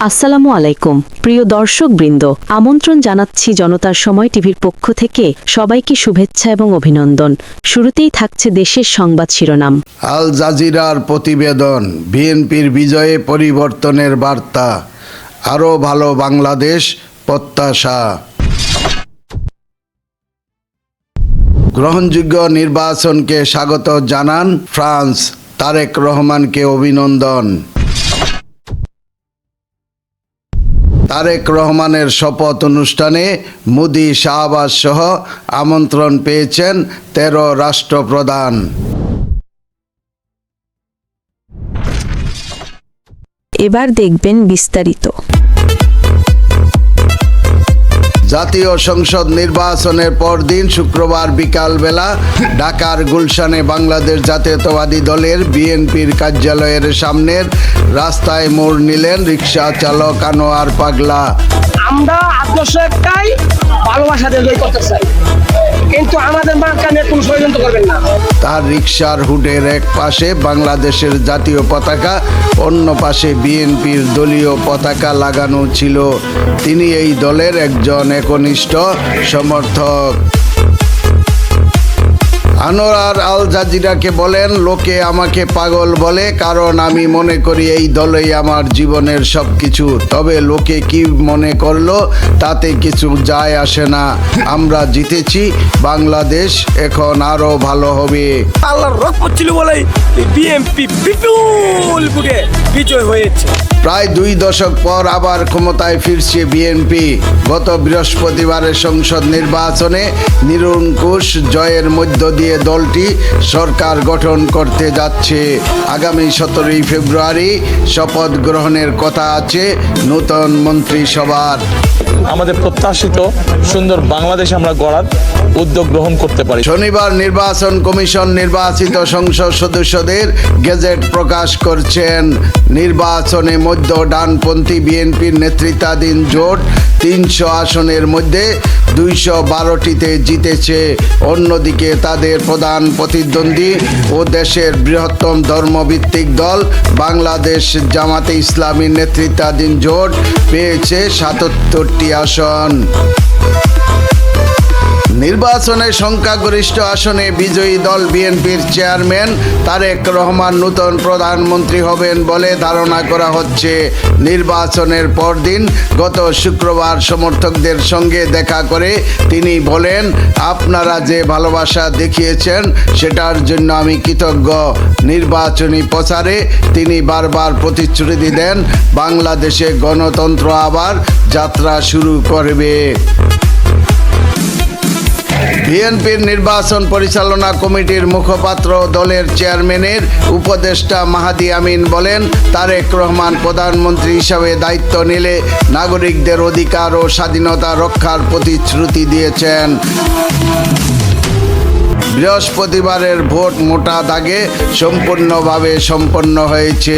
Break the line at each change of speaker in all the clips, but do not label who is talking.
আসসালামু আলাইকুম। প্রিয় দর্শক বৃন্দ আমন্ত্রণ জানাচ্ছি জনতার সময় টিভির পক্ষ থেকে সবাইকে শুভেচ্ছা এবং অভিনন্দন। শুরুতেই থাকছে দেশের সংবাদ শিরোনাম।
আল জাজিরার প্রতিবেদন, বিএনপির বিজয়ে পরিবর্তনের বার্তা, আরও ভালো বাংলাদেশ প্রত্যাশা। গ্রহণযোগ্য নির্বাচনকে স্বাগত জানান ফ্রান্স, তারেক রহমানকে অভিনন্দন। তারেক রহমানের শপথ অনুষ্ঠানে মোদি শাহবাজ সহ আমন্ত্রণ পেয়েছেন তেরো রাষ্ট্রপ্রধান।
এবার দেখবেন বিস্তারিত।
জাতীয় সংসদ নির্বাচনের পরদিন শুক্রবার বিকালবেলা ঢাকার গুলশানে বাংলাদেশ জাতীয়তাবাদী দলের বিএনপির কার্যালয়ের সামনের রাস্তায় মোড় নিলেন রিক্সা চালক আনোয়ার পাগলা।
আমরা আদর্শ একটাই ভালোবাসা দিয়ে জয় করতে চাই। কিন্তু আমাদের কোনো ষড়যন্ত্র করবেন না।
তার রিক্সার হুডের এক পাশে বাংলাদেশের জাতীয় পতাকা অন্য পাশে বিএনপির দলীয় পতাকা লাগানো ছিল। তিনি এই দলের একজন একনিষ্ঠ সমর্থক। আনোয়ার আল জাজিরাকে বলেন, লোকে আমাকে পাগল বলে, কারণ আমি মনে করি এই দলেই আমার জীবনের সব কিছু তবে লোকে কি মনে করল? তাতে কিছু যায় আসে না। আমরা জিতেছি, বাংলাদেশ এখন আরও ভালো হবে।
আল্লাহর রহমত ছিল বলেই বিএমপি বিপুল বিজয় হয়েছে।
প্রায় দুই দশক পর আবার ক্ষমতায় ফিরছে বিএনপি। গত বৃহস্পতিবারের সংসদ নির্বাচনে নিরঙ্কুশ জয়ের মধ্য দিয়ে দলটি সরকার গঠন করতে যাচ্ছে। আগামী সতেরোই ফেব্রুয়ারি শপথ গ্রহণের কথা আছে নূতন মন্ত্রিসভার।
আমাদের প্রত্যাশিত সুন্দর বাংলাদেশ আমরা গড়ার উদ্যোগ গ্রহণ করতে পারি।
শনিবার নির্বাচন কমিশন নির্বাচিত সংসদ সদস্যদের গেজেট প্রকাশ করছেন। নির্বাচনে মধ্য ডানপন্থী বিএনপির নেতৃত্বাধীন জোট তিনশো আসনের মধ্যে দুইশো বারোটিতে জিতেছে। অন্যদিকে তাদের প্রধান প্রতিদ্বন্দ্বী ও দেশের বৃহত্তম ধর্মভিত্তিক দল বাংলাদেশ জামাতে ইসলামী নেতৃত্বাধীন জোট পেয়েছে সাতাত্তরটি আসন। নির্বাচনে সংখ্যাগরিষ্ঠ আসনে বিজয়ী দল বিএনপির চেয়ারম্যান তারেক রহমান নূতন প্রধানমন্ত্রী হবেন বলে ধারণা করা হচ্ছে। নির্বাচনের পরদিন গত শুক্রবার সমর্থকদের সঙ্গে দেখা করে তিনি বলেন, আপনারা যে ভালোবাসা দেখিয়েছেন সেটার জন্য আমি কৃতজ্ঞ। নির্বাচনী প্রচারে তিনি বারবার প্রতিশ্রুতি দেন, বাংলাদেশে গণতন্ত্র আবার যাত্রা শুরু করবে। বিএনপির নির্বাচন পরিচালনা কমিটির মুখপাত্র দলের চেয়ারম্যানের উপদেষ্টা মাহাদি আমিন বলেন, তারেক রহমান প্রধানমন্ত্রী হিসাবে দায়িত্ব নিলে নাগরিকদের অধিকার ও স্বাধীনতা রক্ষার প্রতিশ্রুতি দিয়েছেন। বৃহস্পতিবারের ভোট মোটা দাগে সম্পূর্ণভাবে সম্পন্ন হয়েছে।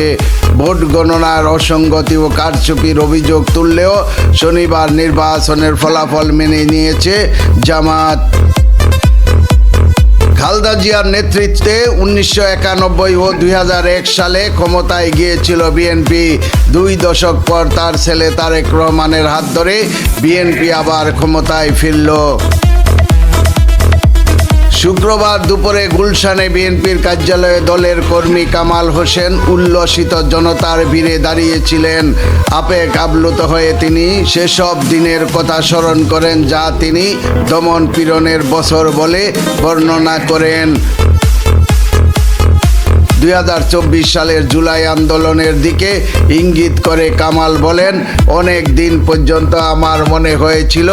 ভোট গণনার অসঙ্গতি ও কারচুপির অভিযোগ তুললেও শনিবার নির্বাচনের ফলাফল মেনে নিয়েছে জামাত। খালদা জিয়ার নেতৃত্বে উনিশশো একানব্বই ও দু হাজার এক সালে ক্ষমতায় গিয়েছিল বিএনপি। দুই দশক পর তার ছেলে তারেক রহমানের হাত ধরে বিএনপি আবার ক্ষমতায় ফিরল। শুক্রবার দুপুরে গুলশানে বিএনপির কার্যালয়ে দলের কর্মী কামাল হোসেন উল্লসিত জনতার ভিড়ে দাঁড়িয়েছিলেন। আবেগ আপ্লুত হয়ে তিনি সেসব দিনের কথা স্মরণ করেন যা তিনি দমন পীড়নের বছর বলে বর্ণনা করেন। দুই হাজার চব্বিশ সালের জুলাই আন্দোলনের দিকে ইঙ্গিত করে কামাল বলেন, অনেক দিন পর্যন্ত আমার মনে হয়েছিল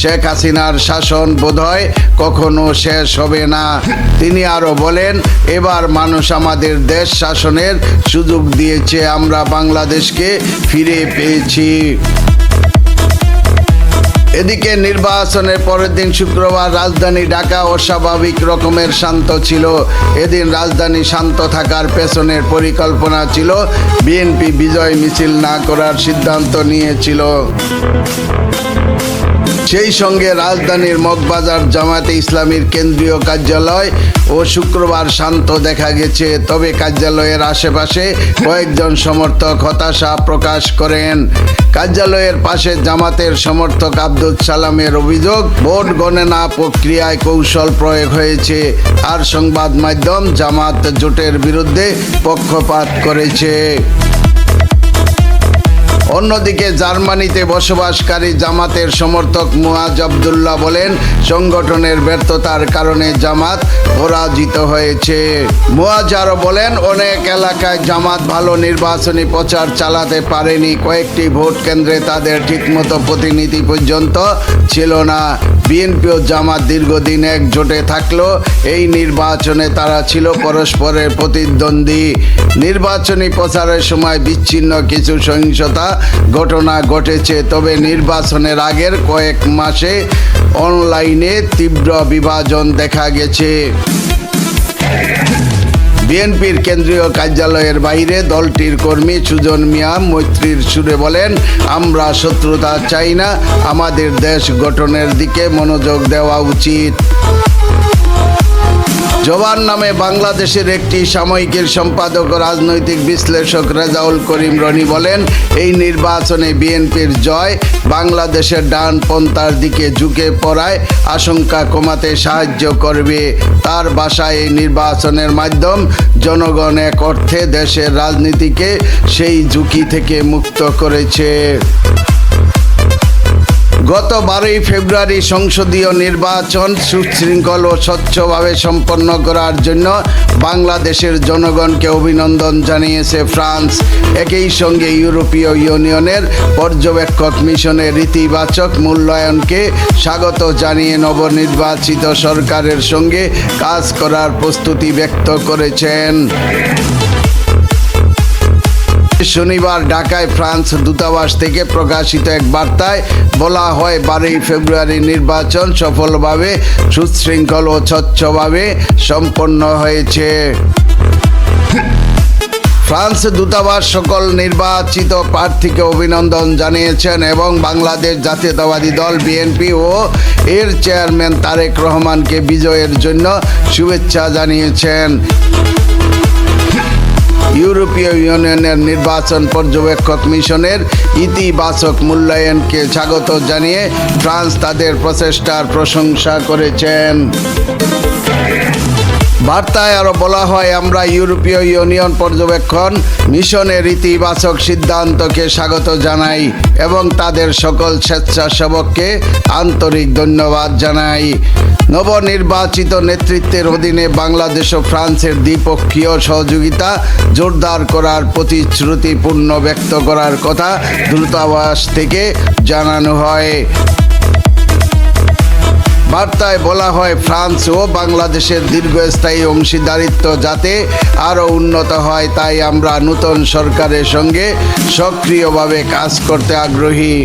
শেখ হাসিনার শাসন বোধহয় কখনো শেষ হবে না। তিনি আরও বলেন, এবার মানুষ আমাদের দেশ শাসনের সুযোগ দিয়েছে, আমরা বাংলাদেশকে ফিরে পেয়েছি। এদিকে নির্বাচনের পরের দিন শুক্রবার রাজধানী ঢাকা অস্বাভাবিক রকমের শান্ত ছিল। এদিন রাজধানী শান্ত থাকার পেছনের পরিকল্পনা ছিল। বিএনপি বিজয় মিছিল না করার সিদ্ধান্ত নিয়েছিল। সেই সঙ্গে রাজধানীর মগবাজার জামাতে ইসলামীর কেন্দ্রীয় কার্যালয় ও শুক্রবার শান্ত দেখা গেছে। তবে কার্যালয়ের আশেপাশে কয়েকজন সমর্থক হতাশা প্রকাশ করেন। কার্যালয়ের পাশে জামাতের সমর্থক আব্দুল সালামের অভিযোগ, ভোট গণনা প্রক্রিয়ায় কৌশল প্রয়োগ হয়েছে আর সংবাদ মাধ্যম জামাত জোটের বিরুদ্ধে পক্ষপাত করেছে। অন্যদিকে জার্মানিতে বসবাসকারী জামাতের সমর্থক মুয়াজ আবদুল্লাহ বলেন, সংগঠনের ব্যর্থতার কারণে জামাত পরাজিত হয়েছে। মুয়াজ আরও বলেন, অনেক এলাকায় জামাত ভালো নির্বাচনী প্রচার চালাতে পারেনি, কয়েকটি ভোট কেন্দ্রে তাদের ঠিকমতো প্রতিনিধি পর্যন্ত ছিল না। বিএনপি ও জামাত দীর্ঘদিন একজোটে থাকলেও এই নির্বাচনে তারা ছিল পরস্পরের প্রতিদ্বন্দ্বী। নির্বাচনী প্রচারের সময় বিচ্ছিন্ন কিছু সহিংসতা ঘটনা ঘটেছে, তবে নির্বাচনের আগের কয়েক মাসে অনলাইনে তীব্র বিভাজন দেখা গেছে। বিএনপির কেন্দ্রীয় কার্যালয়ের বাইরে দলটির কর্মী সুজন মিয়া মৈত্রীর সুরে বলেন, আমরা শত্রুতা চাই না, আমাদের দেশ গঠনের দিকে মনোযোগ দেওয়া উচিত। জবান নামে বাংলাদেশের একটি সাময়িকীর সম্পাদক, রাজনৈতিক বিশ্লেষক রেজাউল করিম রনি বলেন, এই নির্বাচনে বিএনপির জয় বাংলাদেশের ডান পন্থার দিকে ঝুঁকে পড়ায় আশঙ্কা কমাতে সাহায্য করবে। তার বাসায় এই নির্বাচনের মাধ্যম জনগণ এক অর্থে দেশের রাজনীতিকে সেই ঝুঁকি থেকে মুক্ত করেছে। গত বারোই ফেব্রুয়ারি সংসদীয় নির্বাচন সুশৃঙ্খল ও স্বচ্ছভাবে সম্পন্ন করার জন্য বাংলাদেশের জনগণকে অভিনন্দন জানিয়েছে ফ্রান্স। একই সঙ্গে ইউরোপীয় ইউনিয়নের পর্যবেক্ষক মিশনের ইতিবাচক মূল্যায়নকে স্বাগত জানিয়ে নবনির্বাচিত সরকারের সঙ্গে কাজ করার প্রস্তুতি ব্যক্ত করেছেন। শনিবার ঢাকায় ফ্রান্স দূতাবাস থেকে প্রকাশিত এক বার্তায় বলা হয়, বারোই ফেব্রুয়ারি নির্বাচন সফলভাবে, সুশৃঙ্খল ও স্বচ্ছভাবে সম্পন্ন হয়েছে। ফ্রান্স দূতাবাস সকল নির্বাচিত প্রার্থীকে অভিনন্দন জানিয়েছেন এবং বাংলাদেশ জাতীয়তাবাদী দল, বিএনপি ও এর চেয়ারম্যান তারেক রহমানকে বিজয়ের জন্য শুভেচ্ছা জানিয়েছেন। ইউরোপীয় ইউনিয়নের নির্বাচন পর্যবেক্ষক মিশনের ইতিবাচক মূল্যায়নকে স্বাগত জানিয়ে ফ্রান্স তাদের প্রচেষ্টার প্রশংসা করেছেন। বার্তায় আরও বলা হয়, আমরা ইউরোপীয় ইউনিয়ন পর্যবেক্ষণ মিশনের ইতিবাচক সিদ্ধান্তকে স্বাগত জানাই এবং তাদের সকল স্বেচ্ছাসেবককে আন্তরিক ধন্যবাদ জানাই। নবনির্বাচিত নেতৃত্বের অধীনে বাংলাদেশ ও ফ্রান্সের দ্বিপক্ষীয় সহযোগিতা জোরদার করার প্রতিশ্রুতিপূর্ণ ব্যক্ত করার কথা দূতাবাস থেকে জানানো হয়। বার্তায় বলা হয়, ফ্রান্স ও বাংলাদেশের দীর্ঘস্থায়ী অংশীদারিত্ব যাতে আরও উন্নত হয়, তাই আমরা নতুন সরকারের সঙ্গে সক্রিয়ভাবে কাজ করতে আগ্রহী।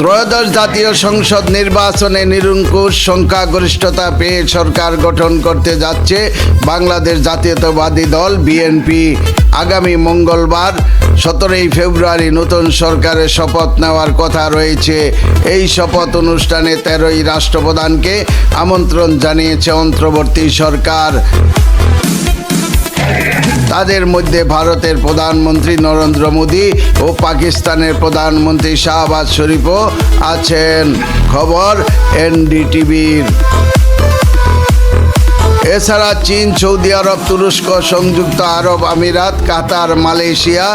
ত্রয়োদশ জাতীয় সংসদ নির্বাচনে নিরঙ্কুশ সংখ্যাগরিষ্ঠতা পেয়ে সরকার গঠন করতে যাচ্ছে বাংলাদেশ জাতীয়তাবাদী দল, বিএনপি। আগামী মঙ্গলবার, সতেরোই ফেব্রুয়ারি নতুন সরকারের শপথ নেওয়ার কথা রয়েছে। এই শপথ অনুষ্ঠানে তেরোই রাষ্ট্রপ্রধানকে আমন্ত্রণ জানিয়েছে অন্তর্বর্তী সরকার। তাদের মধ্যে ভারতের প্রধানমন্ত্রী নরেন্দ্র মোদী ও পাকিস্তানের প্রধানমন্ত্রী শাহবাজ শরীফও আছেন। খবর এনডিটিভির। এছাড়া চীন, সৌদি আরব, তুরস্ক, সংযুক্ত আরব আমিরাত, Qatar, Malaysia,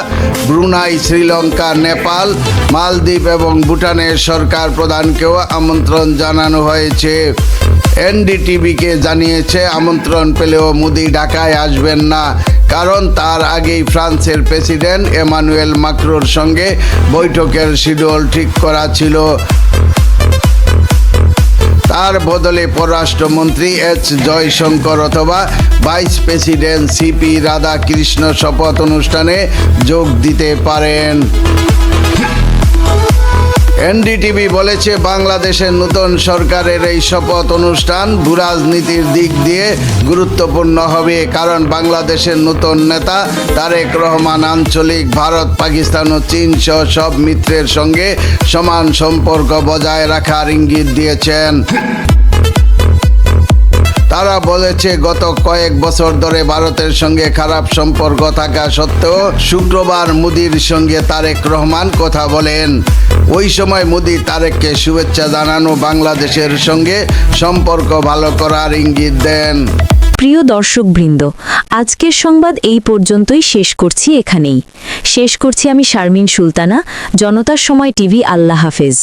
Brunei, Sri Lanka, Nepal, মালদ্বীপ এবং ভুটানের সরকার প্রধানকেও আমন্ত্রণ জানানো হয়েছে। এনডিটিভিকে জানিয়েছে, আমন্ত্রণ পেলেও মোদি ঢাকায় আসবেন না। কারণ তার আগেই ফ্রান্সের প্রেসিডেন্ট এমানুয়েল মাক্রোর সঙ্গে বৈঠকের শিডিউল ঠিক করা ছিল। তার বদলে পররাষ্ট্রমন্ত্রী এইচ জয়শঙ্কর অথবা ভাইস প্রেসিডেন্ট সিপি রাধাকৃষ্ণ শপথ অনুষ্ঠানে যোগ দিতে পারেন। এনডিটিভি বলেছে, বাংলাদেশের নতুন সরকারের এই শপথ অনুষ্ঠান ভূরাজনীতির দিক দিয়ে গুরুত্বপূর্ণ হবে, কারণ বাংলাদেশের নতুন নেতা তারেক রহমান আঞ্চলিক ভারত, পাকিস্তান ও চীন সহ সব মিত্রের সঙ্গে সমান সম্পর্ক বজায় রাখার ইঙ্গিত দিয়েছেন। তারা বলেছে, গত কয়েক বছর ধরে ভারতের সঙ্গে খারাপ সম্পর্ক থাকা সত্ত্বেও শুক্রবার মোদির সঙ্গে তারেক রহমান কথা বলেন। ওই সময় মোদি তারেককে শুভেচ্ছা জানানো বাংলাদেশের সঙ্গে সম্পর্ক ভালো করার ইঙ্গিত দেন।
প্রিয় দর্শকবৃন্দ, আজকের সংবাদ এই পর্যন্তই শেষ করছি এখানেই। শেষ করছি আমি শারমিন সুলতানা, জনতার সময় টিভি, আল্লাহ হাফেজ।